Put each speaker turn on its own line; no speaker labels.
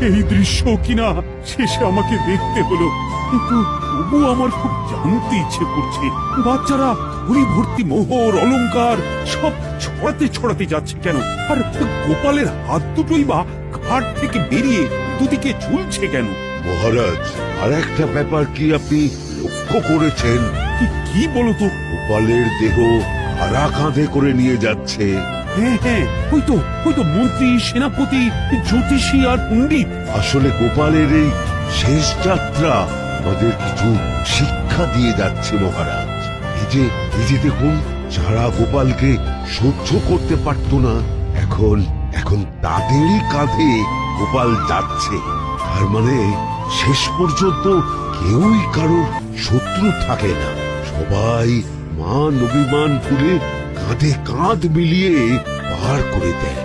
এই দৃশ্য কিনা শেষে আমাকে দেখতে হলো। কিন্তু তবু আমার খুব জানতে ইচ্ছে করছে। বাচ্চারা ঘুরি ভর্তি মোহর অলংকার সব ছড়াতে ছড়াতে যাচ্ছে কেন? আর গোপালের হাত দুটোই বা ঘাট থেকে বেরিয়ে দুদিকে ঝুলছে কেন?
মহারাজ আর একটা ব্যাপার কি আপনি লক্ষ্য করেছেন?
কি বলতো?
গোপালের দেহ কাঁধে করে নিয়ে যাচ্ছে।
হ্যাঁ হ্যাঁ ওই তো ওই তো মন্ত্রী সেনাপতি জ্যোতিষী আর পণ্ডিত।
আসলে গোপালের এই শেষ যাত্রা আমাদের কিছু শিক্ষা দিয়ে যাচ্ছে মহারাজ। এই যে এই যে দেখুন যারা গোপালকে সহ্য করতে পারত না এখন এখন তাদেরই কাঁধে গোপাল যাচ্ছে। তার মানে শেষ পর্যন্ত কেউই কারোর শত্রু থাকে না। সবাই মান অভিমান ভুলে কাঁধে কাঁধ মিলিয়ে পার করে দেয়।